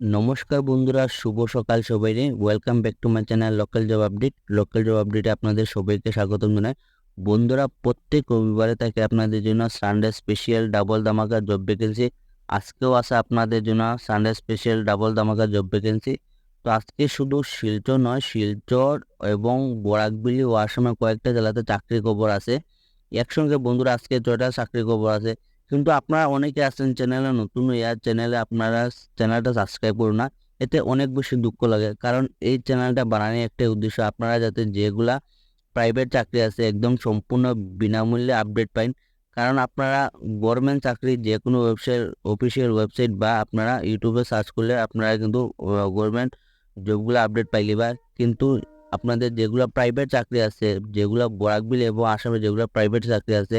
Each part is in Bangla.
নমস্কার বন্ধুরা, শুভ সকাল সবাইরে welcome back to my channel local job update local job আপডেটে আপনাদের সবাইকে স্বাগতম জানাই। বন্ধুরা, প্রত্যেক রবিবারে থাকে আপনাদের জন্য সানডে স্পেশাল ডাবল ধামাকা জব ভ্যাকেন্সি আজকেও আছে আপনাদের জন্য সানডে স্পেশাল ডাবল ধামাকা জব ভ্যাকেন্সি তো আজকে শুধু শিলচর নয়, শিলচর এবং বরাকবিলি ও আসামে কয়েকটা জেলাতে চাকরি খবর আছে। একসঙ্গে বন্ধুরা, আজকে ছয়টা চাকরি খবর আছে। কিন্তু আপনারা অনেকে আছেন চ্যানেলে নতুন ইয়ার চ্যানেলে আপনারা চ্যানেলটা সাবস্ক্রাইব করুন না। এতে অনেক বেশি দুঃখ লাগে। কারণ এই চ্যানেলটা বানানোর একটা উদ্দেশ্য আপনারা যাতে যেগুলা প্রাইভেট চাকরি আছে একদম সম্পূর্ণ বিনামূল্যে আপডেট পাইন। কারণ আপনারা গভর্নমেন্ট চাকরি যে কোনো ওয়েবসাইট অফিসিয়াল ওয়েবসাইট বা আপনারা ইউটিউবে সার্চ করলে আপনারা কিন্তু গভর্নমেন্ট জবগুলো আপডেট পাইলে বা কিন্তু আপনাদের যেগুলো প্রাইভেট চাকরি আছে, যেগুলো বরাকবিল এবং আসামে যেগুলো প্রাইভেট চাকরি আছে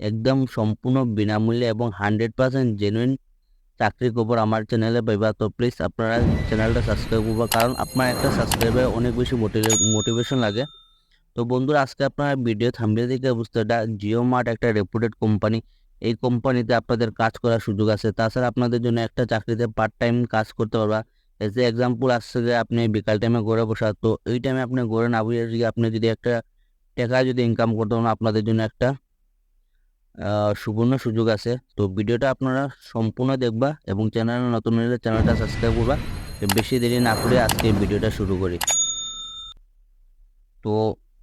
একদম সম্পূর্ণ বিনামূল্যে এবং হান্ড্রেড পার্সেন্ট জেনুইন চাকরি খবর আমার চ্যানেলে পাইবা। তো প্লিজ আপনারা চ্যানেলটা সাবস্ক্রাইব করবা, কারণ আপনার একটা সাবস্ক্রাইবে অনেক বেশি মোটিভেশন লাগে। তো বন্ধুরা, আজকে আপনারা ভিডিও থাম্বেল থেকে বুঝতে এটা জিও মার্ট একটা রেপুটেড কোম্পানি এই কোম্পানিতে আপনাদের কাজ করার সুযোগ আছে। তাছাড়া আপনাদের জন্য একটা চাকরিতে পার্ট টাইম কাজ করতে পারবা। এজ এ এক্সাম্পল আসছে যে আপনি বিকাল টাইমে ঘরে বসা তো এই টাইমে আপনি ঘরে না যদি আপনি যদি একটা টাকা যদি ইনকাম করতে পারেন, আপনাদের জন্য একটা সুবর্ণ সুযোগ আছে। তো ভিডিওটা আপনারা সম্পূর্ণ দেখবা এবং চ্যানেল নতুন হলে চ্যানেলটা সাবস্ক্রাইব করবা। বেশি দেরি না করে আজকে ভিডিওটা শুরু করি। তো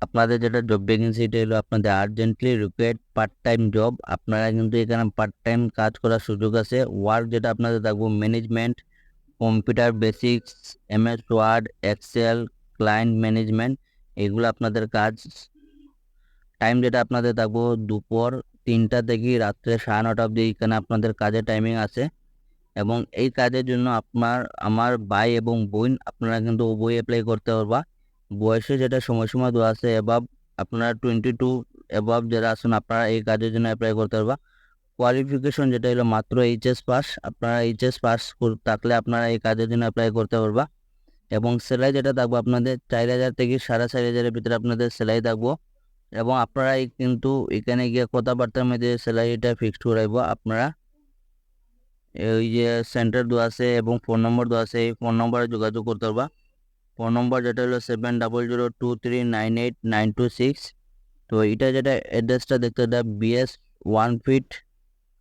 আপনাদের যেটা জব ভ্যাকেন্সি এটা হলো আপনাদের urgently required part time job আপনারা কিন্তু এখানে পার্ট টাইম কাজ করার সুযোগ আছে। ওয়ার্ক যেটা আপনাদের থাকব management computer basics M S word excel client management এগুলো আপনাদের কাজ টাইম যেটা আপনাদের থাকব দুপুর তিনটা থেকে রাত্রে সাড়ে নটা অবধি এখানে আপনাদের কাজের টাইমিং আছে। এবং এই কাজের জন্য আপনার, আমার ভাই এবং বোন আপনারা কিন্তু বই অ্যাপ্লাই করতে পারবা। বয়সে যেটা সময়সীমা দেওয়া আছে এবাব আপনারা টোয়েন্টি টু এবাব যারা আছেন আপনারা এই কাজের জন্য অ্যাপ্লাই করতে পারবা। কোয়ালিফিকেশন যেটা হলো মাত্র এইচএস পাস আপনারা এইচএস পাস থাকলে আপনারা এই কাজের জন্য অ্যাপ্লাই করতে পারবা। এবং সেলাই যেটা থাকব আপনাদের চার হাজার থেকে সাড়ে চার হাজারের ভিতরে আপনাদের সেলাই থাকব এবং আপনারা কিন্তু এখানে গিয়ে কথাবার্তার মধ্যে স্যালারিটা ফিক্সড করাইব। আপনারা এই যে সেন্টার দেওয়া আছে এবং ফোন নম্বর দেওয়া আছে, এই ফোন নম্বরে যোগাযোগ করতে পারবা। ফোন নম্বর যেটা হলো seven double zero two three nine eight nine two six তো এটা যেটা অ্যাড্রেসটা দেখতে এটা BS one fit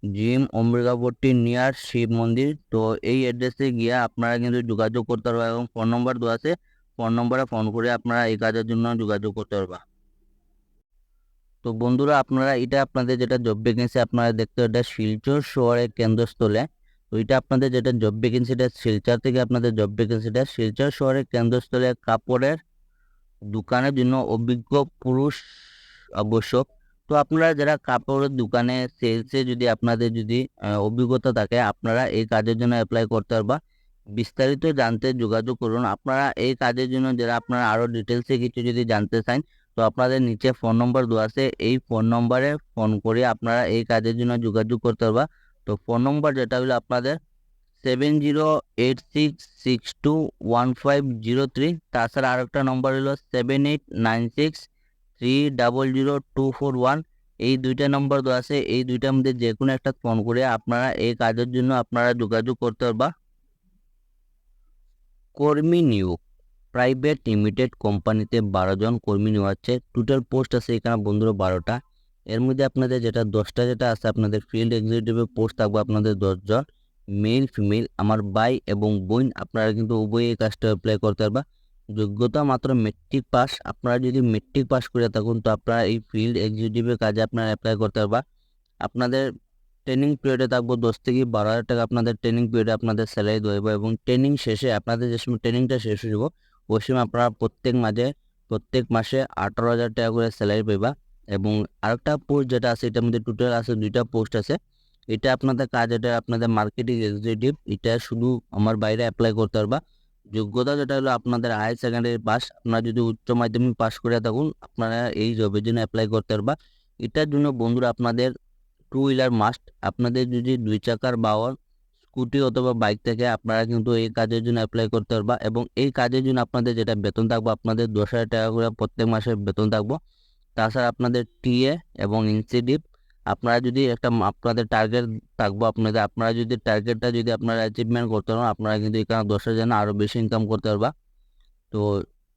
gym Amrigapatti near Shiv মন্দির। তো এই অ্যাড্রেসে গিয়ে আপনারা কিন্তু যোগাযোগ করতে পারবা এবং ফোন নম্বর দেওয়া আছে। ফোন নম্বরে ফোন করে আপনারা এই কাজের জন্য যোগাযোগ করতে পারবা। তো বন্ধুরা আপনারা এটা আপনাদের যেটা জব ভ্যাকেন্সি আপনারা দেখতে এটা শিলচর শহরের কেন্দ্রস্থলে। তো এটা আপনাদের যেটা জব ভ্যাকেন্সিটা শিলচর থেকে আপনাদের জব ভ্যাকেন্সিটা শিলচর শহরের কেন্দ্রস্থলে কাপড়ের দোকানের জন্য অভিজ্ঞ পুরুষ আবশ্যক। তো আপনারা যারা কাপড়ের দোকানে সেলসে যদি আপনাদের যদি অভিজ্ঞতা থাকে, আপনারা এই কাজের জন্য অ্যাপ্লাই করতে পারবা। বিস্তারিত জানতে যোগাযোগ করুন। আপনারা এই কাজের জন্য যারা আপনারা আরও ডিটেলসে কিছু যদি জানতে চান তো আপনাদের নিচে ফোন নম্বর দেওয়া আছে, এই ফোন নম্বরে ফোন করে আপনারা এই কাজের জন্য যোগাযোগ করতে পারবা। তো ফোন নম্বর যেটা হলো আপনাদের seven zero eight six six two one five zero three তাছাড়া আরেকটা নম্বর হলো seven eight nine six three double zero two four one এই দুইটা নম্বর দেওয়া আছে, এই দুইটার মধ্যে যে কোনো একটা ফোন করে আপনারা এই কাজের জন্য আপনারা যোগাযোগ করতে পারবা। কর্মী নিয়োগ। প্রাইভেট লিমিটেড কোম্পানিতে বারো জন কর্মী নেওয়া হচ্ছে টোটাল পোস্ট আছে এখানে বন্ধুরা বারোটা। এর মধ্যে আপনাদের যেটা দশটা যেটা আছে, আপনাদের ফিল্ড এক্সিকিউটিভের পোস্ট থাকবে আপনাদের দশজন মেল ফিমেল আমার ভাই এবং বোন, আপনারা কিন্তু উভয় এই কাজটা অ্যাপ্লাই করতে পারবা। যোগ্যতা মাত্র মেট্রিক পাস আপনারা যদি মেট্রিক পাস করে থাকুন, তো আপনারা এই ফিল্ড এক্সিকিউটিভের কাজে আপনারা অ্যাপ্লাই করতে পারবা। আপনাদের ট্রেনিং পিরিয়ডে থাকব দশ থেকে বারো হাজার টাকা। আপনাদের ট্রেনিং পিরিয়ডে আপনাদের স্যালারি দেবো এবং ট্রেনিং শেষে, আপনাদের যে সময় ট্রেনিংটা শেষ হয়ে যাব সময় আপনারা প্রত্যেক মাঝে, প্রত্যেক মাসে আঠারো হাজার টাকা করে স্যালারি পাইবা। এবং আরেকটা পোস্ট যেটা আছে, এটার মধ্যে টোটাল আছে দুইটা পোস্ট আছে। এটা আপনাদের কাজ, এটা আপনাদের মার্কেটিং এক্সিকিউটিভ এটা শুধু আমার বাইরে অ্যাপ্লাই করতে পারবা। যোগ্যতা যেটা হলো আপনাদের হায়ার সেকেন্ডারি পাস আপনারা যদি উচ্চ মাধ্যমিক পাস করে থাকুন, আপনারা এই জবের জন্য অ্যাপ্লাই করতে পারবা। এটার জন্য বন্ধুরা, আপনাদের টু হুইলার মাস্ট আপনাদের যদি দুই চাকার বাওয়ার স্কুটি অথবা বাইক থেকে আপনারা কিন্তু এই কাজের জন্য অ্যাপ্লাই করতে পারবা এবং এই কাজের জন্য আপনাদের যেটা বেতন থাকব, আপনাদের দশ হাজার টাকা করে প্রত্যেক মাসে বেতন থাকব। তাছাড়া আপনাদের টিএ এবং ইনসিডিভ আপনারা যদি একটা আপনাদের টার্গেট থাকব আপনাদের, আপনারা যদি টার্গেটটা যদি আপনারা অ্যাচিভমেন্ট করতে পারেন, আপনারা কিন্তু এখানে দশ হাজার আরও বেশি ইনকাম করতে পারবা। তো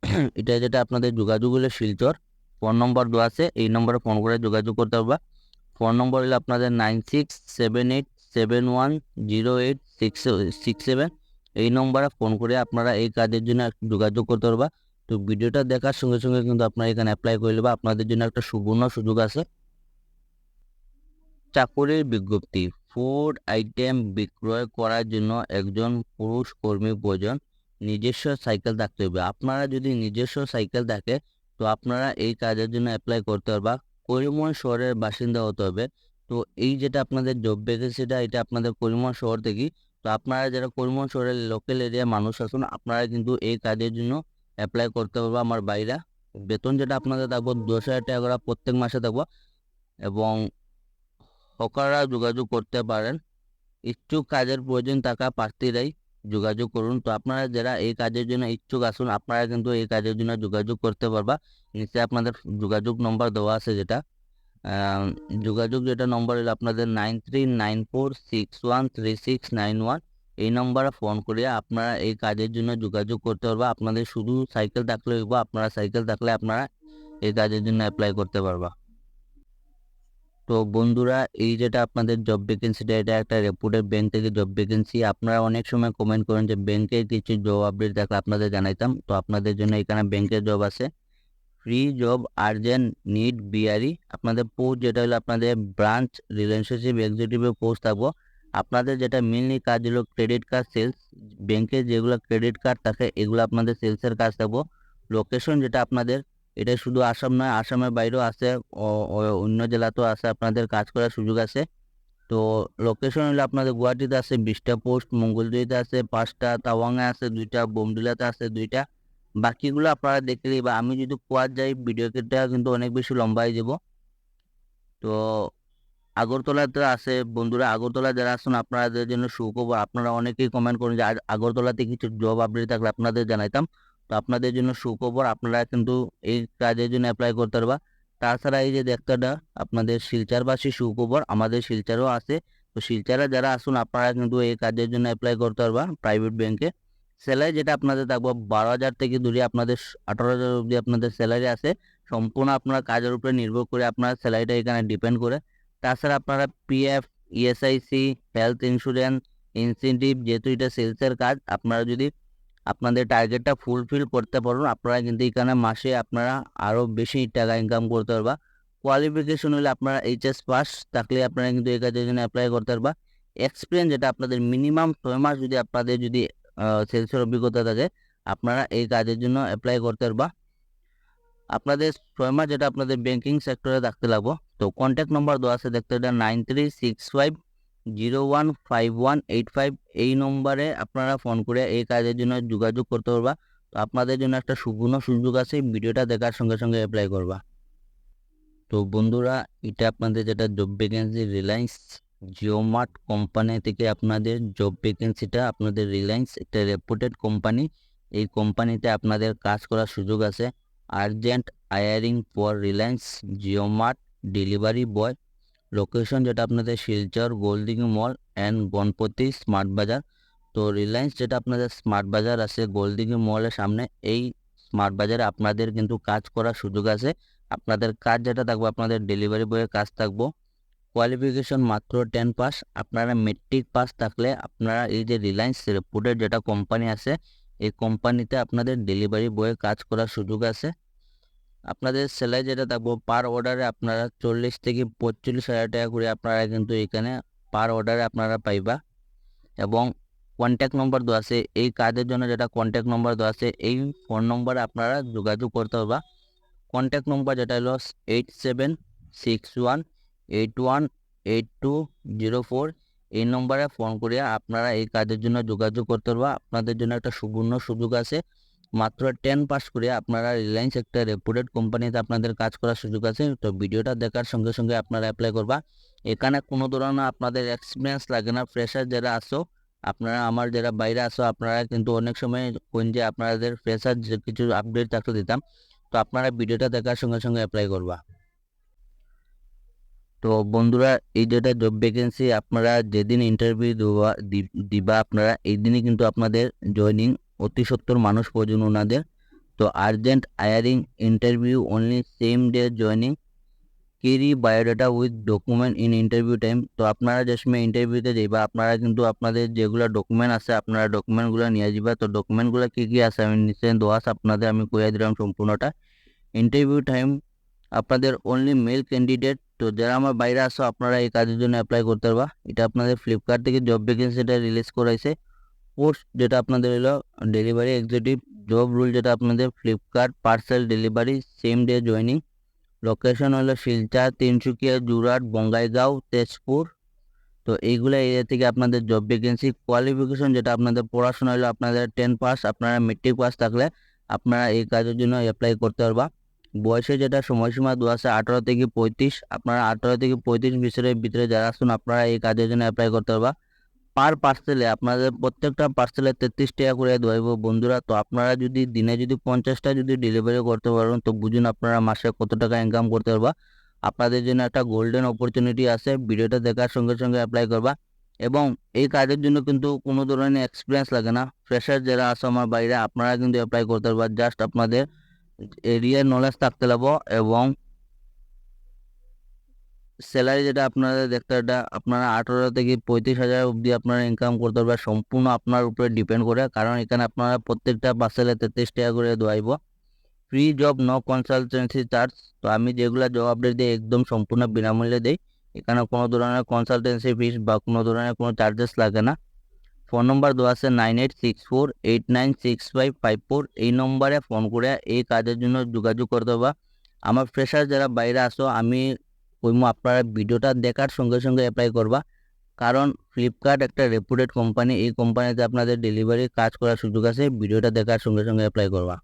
এটা যেটা আপনাদের যোগাযোগ হলে শিলচর ফোন নম্বর দেওয়া আছে, এই নম্বরে ফোন করে যোগাযোগ করতে পারবা। ফোন নম্বর হলো আপনাদের nine six seven eight seven one zero eight six six seven এই নম্বরে ফোন করে আপনারা এই কাজের জন্য যোগাযোগ করতে পারবা। তো ভিডিওটা দেখার সঙ্গে সঙ্গে কিন্তু আপনারা এখানে অ্যাপ্লাই করে নেবা। আপনাদের জন্য একটা সুবর্ণ সুযোগ আছে। চাকরির বিজ্ঞপ্তি ফুড আইটেম বিক্রয় করার জন্য একজন পুরুষ কর্মী প্রয়োজন। নিজস্ব সাইকেল থাকতে হবে। আপনারা যদি নিজস্ব সাইকেল থাকে, তো আপনারা এই কাজের জন্য অ্যাপ্লাই করতে পারবা। করিমগঞ্জ শহরের বাসিন্দা হতে হবে। তো এই যেটা আপনাদের জব ভ্যাকেন্সিটা এটা আপনাদের করিমগঞ্জ শহর থেকে তো আপনারা যারা করিমগঞ্জ শহরের লোকাল এরিয়ার মানুষ আছেন, আপনারা কিন্তু এই কাজের জন্য অ্যাপ্লাই করতে পারব আমার বাইরা। বেতন যেটা আপনাদের থাকব দশ হাজার টাকা করে প্রত্যেক মাসে থাকব এবং হকাররা যোগাযোগ করতে পারেন। ইচ্ছুক কাজের প্রয়োজন থাকা প্রার্থীরাই যোগাযোগ করুন। তো আপনারা যারা এই কাজের জন্য ইচ্ছুক আসুন আপনারা কিন্তু এই কাজের জন্য যোগাযোগ করতে পারবা। নিচে আপনাদের যোগাযোগ নম্বর দেওয়া আছে যেটা। যোগাযোগ যেটা নম্বর হলো আপনাদের nine three nine four six one three six nine one এই নম্বরে ফোন করে আপনারা এই কাজের জন্য যোগাযোগ করতে পারবা। আপনাদের শুধু সাইকেল থাকলে হইব, আপনারা সাইকেল থাকলে আপনারা এই কাজের জন্য অ্যাপ্লাই করতে পারবা। তো বন্ধুরা, এই যেটা আপনাদের জব ভ্যাকেন্সিটা এটা একটা রেপুটেড ব্যাংক থেকে জব ভ্যাকেন্সি আপনারা অনেক সময় কমেন্ট করেন যে ব্যাংকের কিছু জব আপডেট থাকলে আপনাদের জানাইতাম। তো আপনাদের জন্য এখানে ব্যাংকের জব আছে। Free job urgent need BRE আপনাদের পোস্ট যেটা হলো আপনাদের ব্রাঞ্চ রিলেশনশিপ এক্সিকিউটিভের পোস্ট থাকব। আপনাদের যেটা মেনলি কাজ হলো ক্রেডিট কার্ড সেলস ব্যাংকে যেগুলো ক্রেডিট কার্ড থাকে, এগুলো আপনাদের সেলসের কাজ থাকব। লোকেশন যেটা আপনাদের, এটা শুধু আসাম নয়, আসামের বাইরেও আছে অন্য জেলাতেও আছে, আপনাদের কাজ করার সুযোগ আছে। তো লোকেশন হলো আপনাদের গুয়াহাটিতে আছে, বিশটা পোস্ট মঙ্গলদৈতে আছে, পাঁচটা, তাওয়াংয়ে আছে, দুইটা, বোমডিলাতে আছে, দুইটা। বাকিগুলো আপনারা দেখে বা আমি যদি কোয়ার যাই ভিডিও কেটে কিন্তু অনেক বেশি লম্বা হয়ে যাব। তো আগরতলাতে আছে, বন্ধুরা আগরতলা যারা আছেন, আপনাদের জন্য সুখবর, আপনারা অনেকেই কমেন্ট করেন যে আগ- আগরতলাতে কিছু জব আপডেট থাকলে আপনাদের জানাইতাম। তো আপনাদের জন্য সুখবর, আপনারা কিন্তু এই কাজের জন্য অ্যাপ্লাই করতে পারবা। তাছাড়া এই যে দেখতেটা, আপনাদের শিলচারবাসী সুখবর, আমাদের শিলচারও আছে। তো শিলচারে যারা আসুন আপনারা কিন্তু এই কাজের জন্য অ্যাপ্লাই করতে পারবা প্রাইভেট ব্যাংকে স্যালারি যেটা আপনাদের থাকব বারো হাজার থেকে দূরে আপনাদের আঠারো হাজার অবধি আপনাদের স্যালারি আছে। সম্পূর্ণ আপনার কাজের উপরে নির্ভর করে আপনার স্যালারিটা এখানে ডিপেন্ড করে। তাছাড়া আপনারা PF ESIC health insurance incentive যেহেতু এটা সেলসের কাজ, আপনারা যদি আপনাদের টার্গেটটা ফুলফিল করতে পারুন, আপনারা কিন্তু এখানে মাসে আপনারা আরও বেশি টাকা ইনকাম করতে পারবা। কোয়ালিফিকেশন হলে আপনারা এইচএস পাস থাকলে আপনারা কিন্তু এই কাজের জন্য অ্যাপ্লাই করতে পারবা। এক্সপিরিয়েন্স যেটা আপনাদের মিনিমাম ছয় মাস যদি আপনাদের যদি সেলসের অভিজ্ঞতা থাকে, আপনারা এই কাজের জন্য অ্যাপ্লাই করতে পারবা। আপনাদের ছয় মাস যেটা আপনাদের ব্যাংকিং সেক্টরে থাকতে লাগবো, তো কন্ট্যাক্ট নম্বর দেওয়া আছে, দেখতে এটা nine three six five zero one five one eight five এই নম্বরে আপনারা ফোন করে এই কাজের জন্য যোগাযোগ করতে পারবা। তো আপনাদের জন্য একটা সুবর্ণ সুযোগ আছে, ভিডিওটা দেখার সঙ্গে সঙ্গে অ্যাপ্লাই করবা। তো বন্ধুরা, এটা আপনাদের যেটা job vacancy Reliance JioMart company থেকে আপনাদের জব ভ্যাকেন্সিটা আপনাদের রিলায়েন্স একটা রেপুটেড কোম্পানি এই কোম্পানিতে আপনাদের কাজ করার সুযোগ আছে। Urgent hiring for Reliance JioMart delivery boy location যেটা আপনাদের Silchar Goldighi mall and Ganapati smart Bazaar তো রিলায়েন্স যেটা আপনাদের স্মার্ট বাজার আছে গোল্ডিং মলের সামনে, এই স্মার্ট বাজারে আপনাদের কিন্তু কাজ করার সুযোগ আছে। আপনাদের কাজ যেটা থাকব, আপনাদের ডেলিভারি বয়ের কাজ থাকব। কোয়ালিফিকেশন মাত্র টেন পাস আপনারা মেট্রিক পাস থাকলে আপনারা এই যে রিলায়েন্স রেপুটেড যেটা কোম্পানি আছে, এই কোম্পানিতে আপনাদের ডেলিভারি বয়ে কাজ করার সুযোগ আছে। আপনাদের স্যালারি যেটা থাকব পার অর্ডারে আপনারা চল্লিশ থেকে পঁয়তাল্লিশ হাজার টাকা করে আপনারা কিন্তু এখানে পার অর্ডারে আপনারা পাইবা। এবং কন্ট্যাক্ট নম্বর দেওয়া আছে, এই কাজের জন্য যেটা কন্ট্যাক্ট নম্বর দেওয়া আছে, এই ফোন নম্বরে আপনারা যোগাযোগ করতে পারবা। কন্ট্যাক্ট নম্বর যেটা হলো eight seven six one eight one eight two zero four এই নম্বরে ফোন করে আপনারা এই কাজের জন্য যোগাযোগ করতে পারবা। আপনাদের জন্য একটা সুবর্ণ সুযোগ আছে। মাত্র টেন পাস করে আপনারা রিলায়েন্স একটা রেপুটেড কোম্পানিতে আপনাদের কাজ করার সুযোগ আছে। তো ভিডিওটা দেখার সঙ্গে সঙ্গে আপনারা অ্যাপ্লাই করবা। এখানে কোনো ধরনের আপনাদের এক্সপিরিয়েন্স লাগে না। ফ্রেশার যারা আসো আপনারা আমার যারা বাইরে আসো আপনারা কিন্তু অনেক সময় কোন যে আপনাদের ফ্রেশার যে কিছু আপডেট থাকলে দিতাম, তো আপনারা ভিডিওটা দেখার সঙ্গে সঙ্গে অ্যাপ্লাই করবা। তো বন্ধুরা, এই যেটা জব ভ্যাকেন্সি আপনারা যেদিন ইন্টারভিউ দেওয়া দিবা আপনারা, এই দিনই কিন্তু আপনাদের জয়নিং অতি সত্তর মানুষ প্রয়োজন ওনাদের। তো urgent hiring interview only same day joining carry biodata with document in interview time তো আপনারা যে সময় ইন্টারভিউতে যাইবা, আপনারা কিন্তু আপনাদের যেগুলো ডকুমেন্ট আছে, আপনারা ডকুমেন্টগুলো নিয়ে যাবা তো ডকুমেন্টগুলো কী কী আছে, আমি নিশ্চয় দোয়া আছে আপনাদের, আমি কইয়া দিলাম সম্পূর্ণটা। ইন্টারভিউ টাইম আপনাদের অনলি মেল ক্যান্ডিডেট তো যারা আমার বাইরে আসো আপনারা এই কাজের জন্য অ্যাপ্লাই করতে পারবা। এটা আপনাদের ফ্লিপকার্ট থেকে জব ভ্যাকেন্সিটা রিলিজ করাইছে। পোস্ট যেটা আপনাদের হলো ডেলিভারি এক্সিকিউটিভ জব রুল যেটা আপনাদের Flipkart parcel delivery same day joining location হলো শিলচর তিনসুকিয়া জুরাট, বঙ্গাইগাঁও, তেজপুর। তো এইগুলো এরিয়া থেকে আপনাদের জব ভ্যাকেন্সি কোয়ালিফিকেশন যেটা আপনাদের পড়াশোনা হলো, আপনাদের টেন পাস আপনারা মেট্রিক পাস থাকলে আপনারা এই কাজের জন্য অ্যাপ্লাই করতে পারবা। বয়সে যেটা সময়সীমা দেওয়া আছে আঠারো থেকে পঁয়ত্রিশ, আপনারা আঠারো থেকে পঁয়ত্রিশ বছরের ভিতরে যারা আসুন আপনারা এই কাজের জন্য অ্যাপ্লাই করতে পারবা। পার পার্সেলে আপনাদের প্রত্যেকটা পার্সেলে তেত্রিশ টাকা করে দেওয়াইব বন্ধুরা। তো আপনারা যদি দিনে যদি পঞ্চাশটা যদি ডেলিভারি করতে পারেন, তো বুঝুন আপনারা মাসে কত টাকা ইনকাম করতে পারবা। আপনাদের জন্য একটা গোল্ডেন অপরচুনিটি আছে, ভিডিওটা দেখার সঙ্গে সঙ্গে অ্যাপ্লাই করবা। এবং এই কাজের জন্য কিন্তু কোনো ধরনের এক্সপিরিয়েন্স লাগে না। ফ্রেশার যারা আছে আমার বাইরে, আপনারা কিন্তু অ্যাপ্লাই করতে পারবা। জাস্ট আপনাদের এরিয়ার নলেজ থাকতে লাগবো এবং স্যালারি যেটা আপনারা দেখতে এটা আপনারা আঠারো থেকে পঁয়ত্রিশ হাজার অবধি আপনারা ইনকাম করতে পারবেন। সম্পূর্ণ আপনার উপরে ডিপেন্ড করে, কারণ এখানে আপনারা প্রত্যেকটা পার্সেলে তেত্রিশ টাকা করে দেওয়াইব free job no consultancy charge তো আমি যেগুলো জব আপডেট দিই, একদম সম্পূর্ণ বিনামূল্যে দিই। এখানে কোনো ধরনের কনসালটেন্সি ফিস বা কোনো ধরনের কোনো চার্জেস লাগে না। ফোন নম্বর দেওয়া আছে nine eight six four eight nine six five five four. এই নম্বরে ফোন করে এই কাজের জন্য যোগাযোগ করে দেবা। আমার ফ্রেশার যারা বাইরে আসো আমি কইমো আপনারা ভিডিওটা দেখার সঙ্গে সঙ্গে অ্যাপ্লাই করবা। কারণ ফ্লিপকার্ট একটা রেপুটেড কোম্পানি এই কোম্পানিতে আপনাদের ডেলিভারি কাজ করার সুযোগ আছে, ভিডিওটা দেখার সঙ্গে সঙ্গে অ্যাপ্লাই করবা।